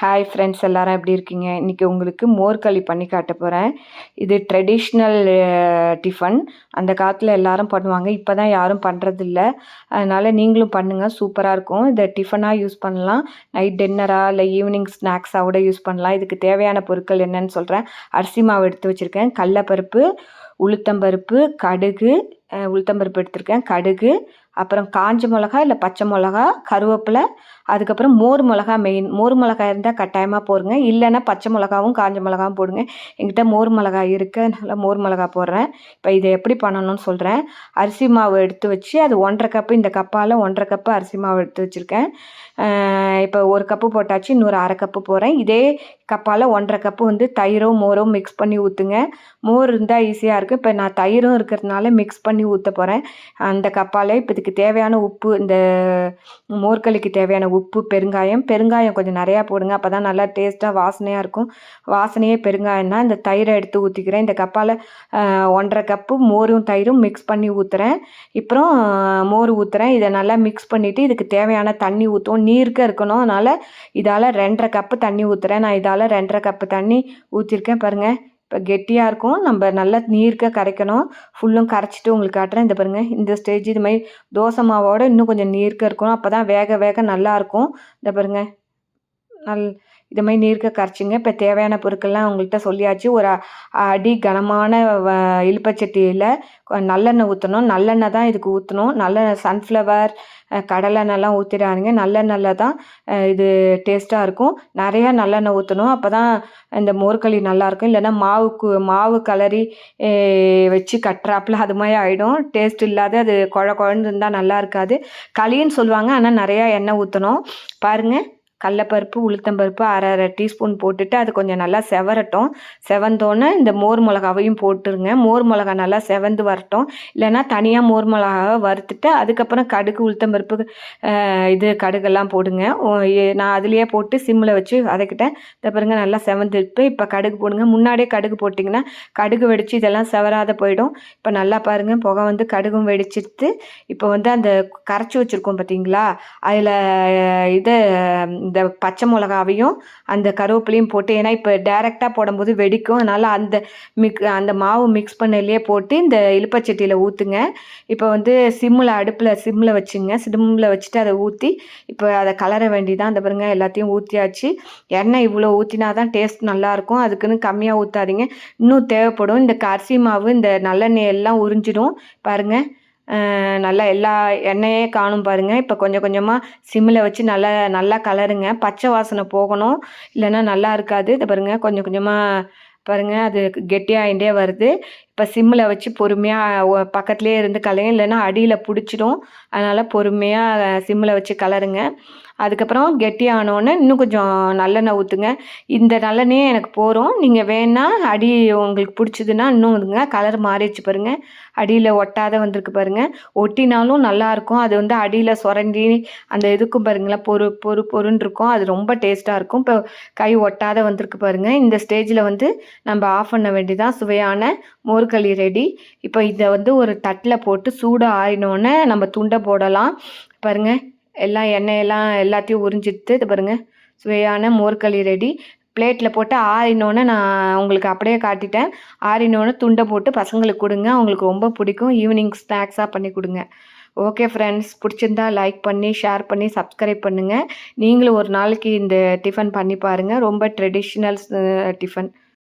Hi friends எல்லாரும் எப்படி இருக்கீங்க? இன்றைக்கி உங்களுக்கு மோர்களி பண்ணி காட்ட போகிறேன் இது ட்ரெடிஷ்னல் டிஃபன் அந்த காலத்தில் எல்லாரும் பண்ணுவாங்க. இப்போ தான் யாரும் பண்ணுறதில்ல அதனால் நீங்களும் பண்ணுங்கள் சூப்பராக இருக்கும். இதை டிஃபனாக யூஸ் பண்ணலாம். நைட் டின்னராக இல்லை ஈவினிங் ஸ்நாக்ஸாக கூட யூஸ் பண்ணலாம். இதுக்கு தேவையான பொருட்கள் என்னன்னு சொல்கிறேன் அரிசி மாவு எடுத்து வச்சுருக்கேன். கடலப்பருப்பு உளுத்தம்பருப்பு கடுகு உளுத்தம்பருப்பு எடுத்திருக்கேன். கடுகு அப்புறம் காஞ்ச மிளகா இல்லை பச்சை மிளகா கருவேப்பிலை அதுக்கப்புறம் மோர் மிளகா மெயின் மோர் மிளகா இருந்தால் கட்டாயமாக போடுங்க. இல்லைன்னா பச்சை மிளகாவும் காஞ்ச மிளகாவும் போடுங்க. எங்கிட்ட மோர் மிளகா இருக்குது அதனால் மோர் மிளகா போடுறேன். இப்போ இதை எப்படி பண்ணணும்னு சொல்கிறேன் அரிசி மாவு எடுத்து வச்சு அது ஒன்றரை கப்பு இந்த கப்பால் ஒன்றரை கப்பு அரிசி மாவு எடுத்து வச்சுருக்கேன். இப்போ ஒரு கப்பு போட்டாச்சு. இன்னொரு அரை கப்பு போகிறேன் இதே கப்பால் ஒன்றரை கப்பு வந்து தயிரும் மோரும் மிக்ஸ் பண்ணி ஊற்றுங்க மோர் இருந்தால் ஈஸியாக இருக்குது இப்போ நான் தயிரும் இருக்கிறதுனால மிக்ஸ் பண்ணி ஊற்ற போகிறேன் அந்த கப்பால் இப்போ இதுக்கு தேவையான உப்பு இந்த மோர்களிக்கு தேவையான உப்பு பெருங்காயம். பெருங்காயம் கொஞ்சம் நிறையா போடுங்க அப்போ தான் நல்லா டேஸ்ட்டாக வாசனையாக இருக்கும். வாசனையே பெருங்காயம் தான் இந்த தயிரை எடுத்து ஊற்றிக்கிறேன் இந்த கப்பால் ஒன்றரை கப்பு மோரும் தயிரும் மிக்ஸ் பண்ணி ஊற்றுறேன் அப்புறம் மோர் ஊற்றுறேன் இதை நல்லா மிக்ஸ் பண்ணிவிட்டு இதுக்கு தேவையான தண்ணி ஊற்றுவோம் நீர்க்க இருக்கணும். அதனால் இதால் ரெண்டரை கப்பு தண்ணி ஊற்றுறேன் நான் இதால் ரெண்டரை கப்பு தண்ணி ஊற்றிருக்கேன் பாருங்கள் கெட்டியாக இருக்கும். நம்ம நல்லா நீருக்க கரைக்கணும். ஃபுல்லும் கரைச்சிட்டு உங்களுக்கு காட்டுறேன். இந்த பாருங்கள் இந்த ஸ்டேஜ் இது மாதிரி தோசை மாவோட இன்னும் கொஞ்சம் நீருக்க இருக்கணும். அப்போ தான் வேக வேக நல்லாயிருக்கும் இந்த பாருங்கள் நல் இது மாதிரி நீர்க்க கரைச்சிங்க. இப்போ தேவையான பொருட்கள்லாம் உங்கள்கிட்ட சொல்லியாச்சு. ஒரு அடி கனமான வ நல்லெண்ணெய் ஊற்றணும் நல்லெண்ணெய் தான் இதுக்கு ஊற்றணும் நல்ல சன்ஃப்ளவர் கடலெண்ணெய்லாம் ஊற்றிடாதீங்க நல்லெண்ணெயில் தான் இது டேஸ்ட்டாக இருக்கும். நிறையா நல்லெண்ணெய் ஊற்றணும் அப்போ தான் இந்த மோர்களி நல்லாயிருக்கும் இல்லைன்னா மாவுக்கு மாவு கலரி வச்சு கட்டுறாப்புல அது மாதிரி ஆகிடும் டேஸ்ட் இல்லாத அது குழ குழந்து இருந்தால் நல்லா இருக்காது. களின்னு சொல்லுவாங்க. ஆனால் நிறையா எண்ணெய் ஊற்றணும் பாருங்கள் கடலப்பருப்பு உளுத்தம்பருப்பு அரை அரை டீஸ்பூன் போட்டுட்டு அது கொஞ்சம் நல்லா செவரட்டும். செவந்தோன்னே இந்த மோர் மிளகாவையும் போட்டுருங்க. மோர் மிளகா நல்லா செவந்து வரட்டும். இல்லைன்னா தனியாக மோர் மிளகாவை வறுத்துட்டு அதுக்கப்புறம் கடுகு உளுத்தம்பருப்பு இது கடுகெல்லாம் போடுங்க. ஓ, நான் அதுலேயே போட்டு சிம்மில் வச்சு வதக்கிட்டேன். இதை பாருங்க நல்லா செவந்துட்டு இப்போ கடுகு போடுங்க. முன்னாடியே கடுகு போட்டிங்கன்னா கடுகு வெடித்து இதெல்லாம் செவராத போயிடும். இப்போ நல்லா பாருங்கள் புகை வந்து கடுகும் வெடிச்சிட்டு இப்போ வந்து அந்த கரைச்சி வச்சுருக்கோம் பார்த்தீங்களா அதில் இதை இந்த பச்சை மிளகாவையும் அந்த கருவேப்பிலையும் போட்டு ஏன்னா இப்போ டைரெக்டாக போடும்போது வெடிக்கும். அதனால் அந்த மிக் அந்த மாவு மிக்ஸ் பண்ணலையே போட்டு இந்த இலுப்பச்சட்டியில் ஊற்றுங்க இப்போ வந்து சிம்மில் அடுப்பில் சிம்மில் வச்சுங்க. சிம்மில் வச்சுட்டு அதை ஊற்றி இப்போ அதை கலர வேண்டிதான். அந்த பாருங்க எல்லாத்தையும் ஊற்றியாச்சு எண்ணெய் இவ்வளோ ஊற்றினா தான் டேஸ்ட் நல்லாயிருக்கும். அதுக்குன்னு கம்மியாக ஊற்றாதீங்க இன்னும் தேவைப்படும். இந்த அரிசி மாவு இந்த நல்லெண்ணெய் எல்லாம் உறிஞ்சிடும். பாருங்கள் நல்லா எல்லா எண்ணெயே காணும் பாருங்கள் இப்போ கொஞ்சம் கொஞ்சமாக சிம்மில் வச்சு நல்லா நல்லா கலருங்க. பச்சை வாசனை போகணும். இல்லைன்னா நல்லா இருக்காது. இதை பாருங்கள் கொஞ்சம் கொஞ்சமாக பாருங்கள் அது கெட்டியாகிட்டே வருது. இப்போ சிம்மில் வச்சு பொறுமையாக பக்கத்துலேயே இருந்து கலையும் இல்லைன்னா அடியில் பிடிச்சிடும். அதனால் பொறுமையாக சிம்மில் வச்சு கலருங்க. அதுக்கப்புறம் கெட்டியானோடனே இன்னும் கொஞ்சம் நல்லெண்ணெய் ஊற்றுங்க இந்த நல்லெண்ணெயே எனக்கு போகிறோம் நீங்கள் வேணால் அடி உங்களுக்கு பிடிச்சதுன்னா இன்னும் இதுங்க கலர் மாறிடுச்சு பாருங்கள் அடியில் ஒட்டாத வந்திருக்கு பாருங்கள் ஒட்டினாலும் நல்லாயிருக்கும் அது வந்து அடியில் சுரண்டி அந்த இதுக்கும் பாருங்களேன் பொறு பொறு பொருன்னு இருக்கும். அது ரொம்ப டேஸ்ட்டாக இருக்கும். இப்போ கை ஒட்டாத வந்திருக்கு பாருங்கள் இந்த ஸ்டேஜில் வந்து நம்ம ஆஃப் பண்ண வேண்டியதான் சுவையான மோர் மோர்களி ரெடி இப்போ இதை வந்து ஒரு தட்டில் போட்டு சூடு ஆறினோடனே நம்ம துண்டை போடலாம். பாருங்கள் எல்லாம் எண்ணெயெல்லாம் எல்லாத்தையும் உறிஞ்சிட்டு இது பாருங்கள் சுவையான மோர்களி ரெடி பிளேட்டில் போட்டு ஆறினோன்னே நான் உங்களுக்கு அப்படியே காட்டிட்டேன். ஆறினோன்னே துண்டை போட்டு பசங்களுக்கு கொடுங்க. அவங்களுக்கு ரொம்ப பிடிக்கும். ஈவினிங் ஸ்நாக்ஸாக பண்ணி கொடுங்க. ஓகே ஃப்ரெண்ட்ஸ் பிடிச்சிருந்தா லைக் பண்ணி ஷேர் பண்ணி சப்ஸ்கிரைப் பண்ணுங்கள் நீங்களும் ஒரு நாளைக்கு இந்த டிஃபன் பண்ணி பாருங்கள் ரொம்ப ட்ரெடிஷ்னல் டிஃபன்